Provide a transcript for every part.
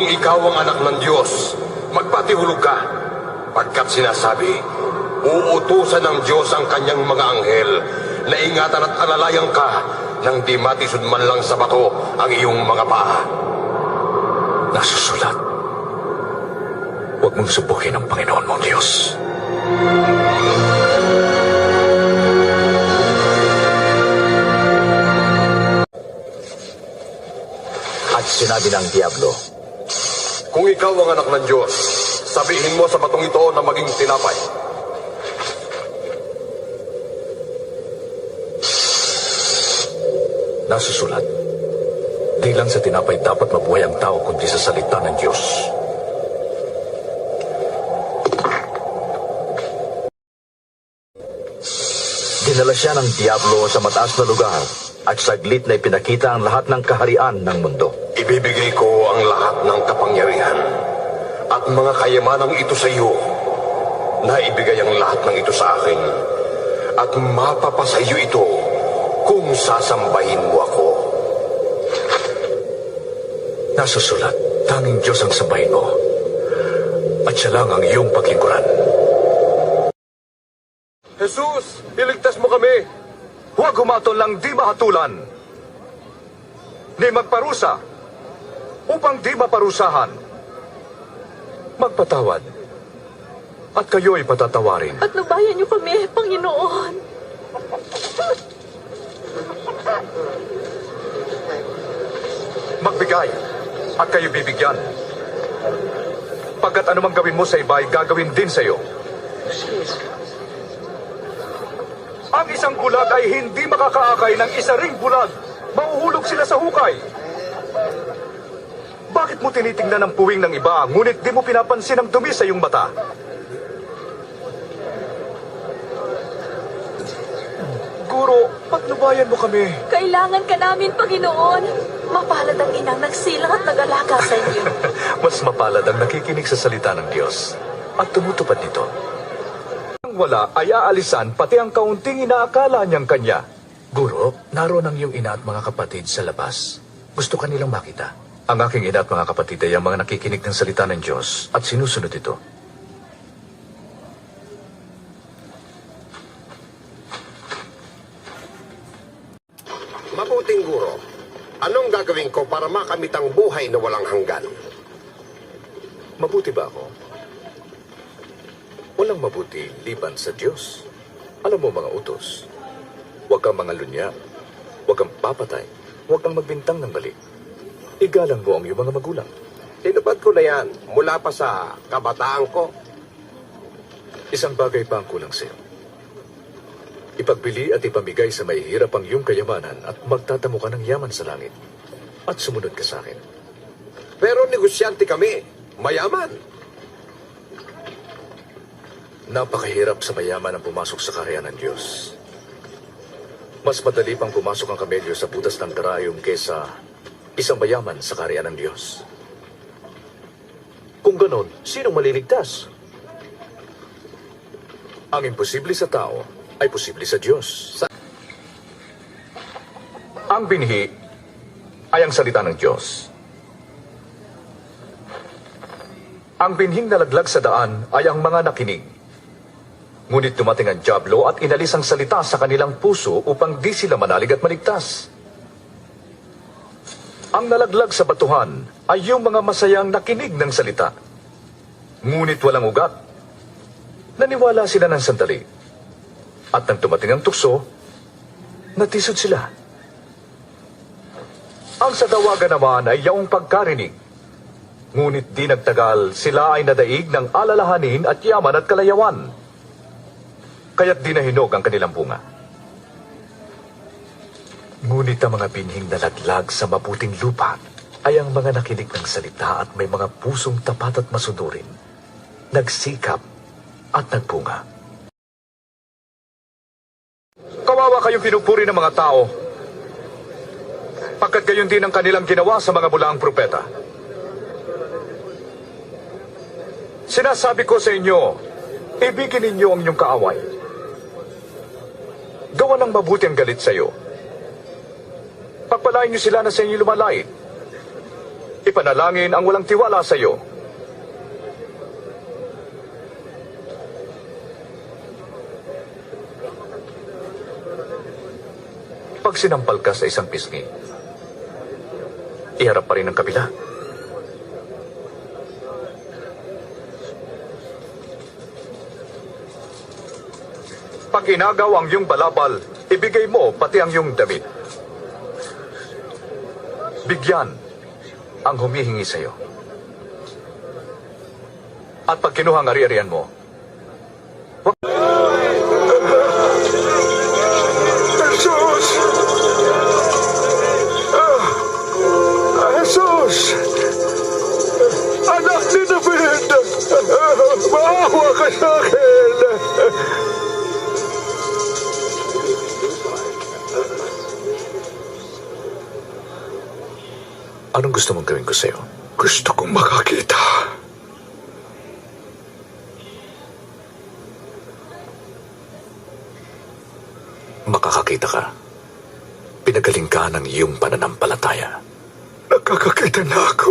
Kung ikaw ang anak ng Diyos, magpatihulog ka. Pagkat sinasabi, uutusan ng Diyos ang kanyang mga anghel na ingatan at alalayan ka nang di matisod man lang sa bato ang iyong mga paa. Nasusulat. Huwag mong subukin ang Panginoon mong Diyos. At sinabi ng Diablo, ikaw ang anak ng Diyos, sabihin mo sa batong ito na maging tinapay. nasusulat. Di lang sa tinapay dapat mabuhay ang tao kundi sa salita ng Diyos. Dinala siya ng Diablo sa mataas na lugar at saglit na ipinakita ang lahat ng kaharian ng mundo. Ibibigay ko ang lahat ng at mga kayamanang ito sa iyo na ibigay ang lahat ng ito sa akin at mapapasa iyo ito kung sasambahin mo ako. Nasusulat, tanging Diyos ang sambahin mo at siya lang ang iyong paglingkuran. Jesus, iligtas mo kami! Huwag humatol lang di mahatulan, ni magparusa, upang di maparusahan. Magpatawad, at kayo'y patatawarin. Patnubayan niyo kami, Panginoon. Magbigay, at kayo bibigyan. Pagkat anumang gawin mo sa iba ay gagawin din sa iyo. Ang isang bulag ay hindi makakaakay ng isa ring bulag. Mauhulog sila sa hukay. Bakit mo tinitingnan ang puwing ng iba, ngunit di mo pinapansin ang dumi sa iyong mata? Guro, patnubayan mo kami. Kailangan ka namin, Panginoon. Mapalad ang inang nagsilang at nag-alaga sa inyo. Mas mapalad ang nakikinig sa salita ng Diyos at tumutupad nito. Ang wala ay aalisan pati ang kaunting inaakala niyang kanya. Guro, naroon ang iyong ina at mga kapatid sa labas. Gusto ka nilang makita. Ang aking ina at mga kapatid ay ang mga nakikinig ng salita ng Diyos at sinusunod ito. Mabuting guro, anong gagawin ko para makamit ang buhay na walang hanggan? Mabuti ba ako? Walang mabuti liban sa Diyos. Alam mo mga utos. Huwag kang mga lunya. Huwag kang papatay. Huwag kang magbintang ng balik. Igalang mo ang iyong mga magulang. Tinupad ko na yan mula pa sa kabataan ko. Isang bagay pa ang kulang sa'yo. Ipagbili at ipamigay sa may hirap ang iyong kayamanan at magtatamo ka ng yaman sa langit. At sumunod ka sa akin. Pero negosyante kami, mayaman. Napakahirap sa mayaman ang pumasok sa kaharian ng Diyos. Mas madali pang pumasok ang kamelyo sa butas ng karayom kesa isang mayaman sa kaharian ng Diyos. Kung ganon, sinong maliligtas? Ang imposible sa tao ay posible sa Diyos. Sa- ang binhi ay ang salita ng Diyos. Ang binhing nalaglag sa daan ay ang mga nakinig. Ngunit dumating ang Diablo at inalis ang salita sa kanilang puso upang di sila manalig at maligtas. Ang nalaglag sa batuhan ay yung mga masayang nakinig ng salita. Ngunit walang ugat. Naniwala sila ng sandali. At nang dumating ang tukso, natisod sila. Ang sa dawagan naman ay yaong pagkarinig. Ngunit di nagtagal, sila ay nadaig ng alalahanin at yaman at kalayawan. Kaya't di nahinog ang kanilang bunga. Ngunit ang mga binhing nalaglag sa mabuting lupa ay ang mga nakinig ng salita at may mga pusong tapat at masunurin, nagsikap at nagbunga. Kawawa kayong pinupuri ng mga tao, pagkat gayon din ang kanilang ginawa sa mga bulaang propeta. Sinasabi ko sa inyo, ibigin ninyo ang inyong kaaway. Gawa ng mabuti ang galit sa iyo. Pagpalain niyo sila na sa inyo lumalait. ipanalangin ang walang tiwala sa iyo. Pag sinampal ka sa isang pisngi, iharap pa rin ang kabila. Pag inagaw ang iyong balabal, ibigay mo pati ang iyong damit. Bigyan ang humihingi sa iyo. At pag kinuha ang ari-arian mo, anong gusto mong gawin ko sa iyo? Gusto kong makakita. Makakakita ka. Pinagaling ka ng iyong pananampalataya. Nakakakita na ako.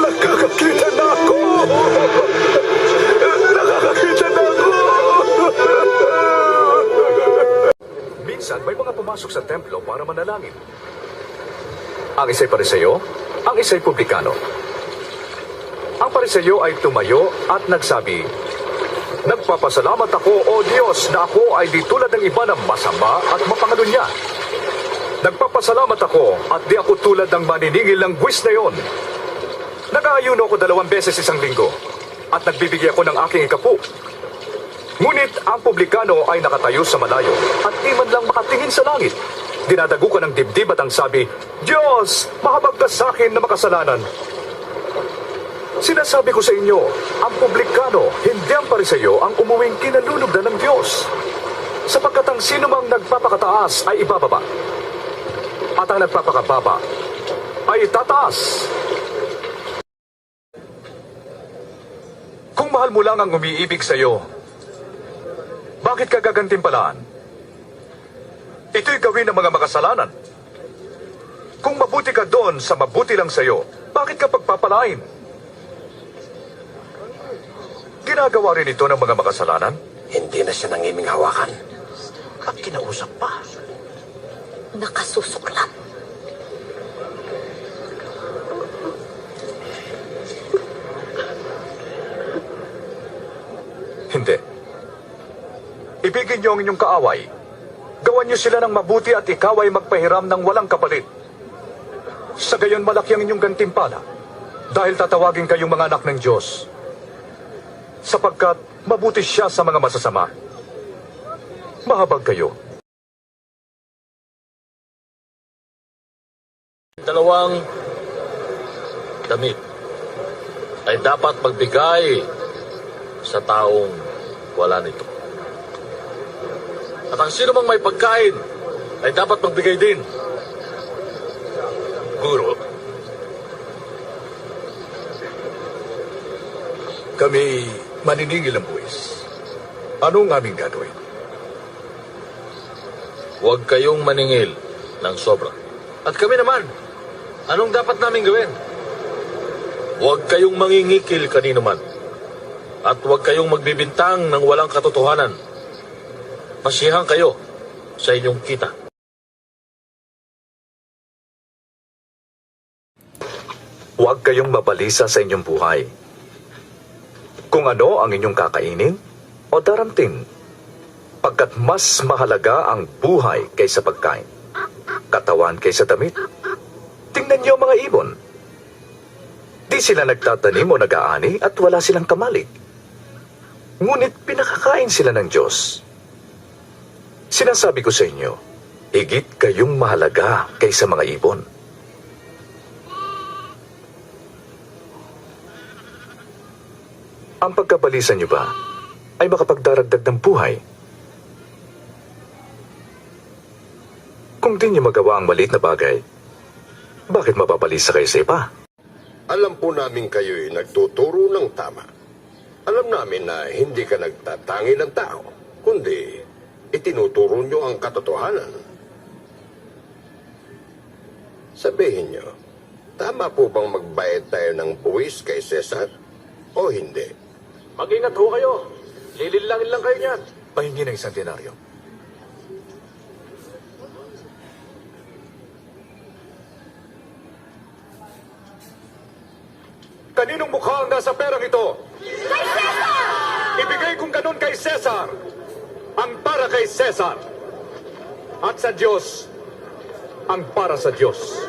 Nakakakita na ako. Minsan, may mga pumasok sa templo para manalangin. Ang isa'y pariseyo, ang isa'y publikano. Ang pariseyo ay tumayo at nagsabi, Nagpapasalamat ako, O Diyos, na ako ay di tulad ng iba na masama at mapangalunya. Nagpapasalamat ako at di ako tulad ng maniningil ng buwis na yon. Nag-aayuno ako dalawang beses isang linggo at nagbibigay ako ng aking ikapu. Ngunit ang publikano ay nakatayo sa malayo at di man lang makatingin sa langit. Dinadagukan ng dibdib at ang sabi, Diyos, mahabag ka sa akin na makasalanan. Sinasabi ko sa inyo, ang publikano, hindi ang pariseyo, ang umuwing kinalulugdan ng Diyos. Sapagkat ang sino mang nagpapakataas ay ibababa. At ang nagpapakababa ay tataas. Kung mahal mo lang ang umiibig sa iyo, bakit ka gagantimpalaan? Ito'y gawin ng mga makasalanan. Kung mabuti ka doon sa mabuti lang sa iyo, bakit ka pagpapalain? Ginagawa rin ito ng mga makasalanan? Hindi na siya nangiming hawakan. At kinausap pa. Nakasusuklan. Hindi. Ibigin niyo ang inyong kaaway. Gawan niyo sila ng mabuti at ikaw ay magpahiram ng walang kapalit. Sa gayon malaki ang inyong gantimpala dahil tatawagin kayong mga anak ng Diyos. Sapagkat mabuti siya sa mga masasama. Mahabag kayo. dalawang damit ay dapat magbigay sa taong wala nito. At ang sino mang may pagkain ay dapat magbigay din. Guro, Kami maniningil ng buwis. Anong aming gagawin? huwag kayong maningil ng sobra. At kami naman, anong dapat namin gawin? Huwag kayong mangingikil kanino man. At huwag kayong magbibintang ng walang katotohanan. Masiyahan kayo sa inyong kita. Huwag kayong mabalisa sa inyong buhay. Kung ano ang inyong kakainin o daramtin. Pagkat mas mahalaga ang buhay kaysa pagkain. Katawan kaysa damit. Tingnan niyo mga ibon. Di sila nagtatanim o nag-aani at wala silang kamalig. Ngunit pinakakain sila ng Diyos. Sinasabi ko sa inyo, higit kayong mahalaga kaysa mga ibon. Ang pagkabalisa niyo ba ay makapagdaragdag ng buhay? Kung di niyo magawa ang maliit na bagay, bakit mapabalisa kayo sa iba? Alam po namin kayo'y nagtuturo ng tama. Alam namin na hindi ka nagtatangi ng tao, kundi itinuturo nyo ang katotohanan. Sabihin nyo, tama po bang magbayad tayo ng buwis kay Cesar? O hindi? Mag-ingat ho kayo. Lililangin lang kayo niyan. Pahingi ng isang denaryo. Kaninong mukha ang nasa perang ito? Kay Cesar! Ibigay kong ganun kay Cesar. Kay Cesar. At sa Diyos, ang para sa Diyos.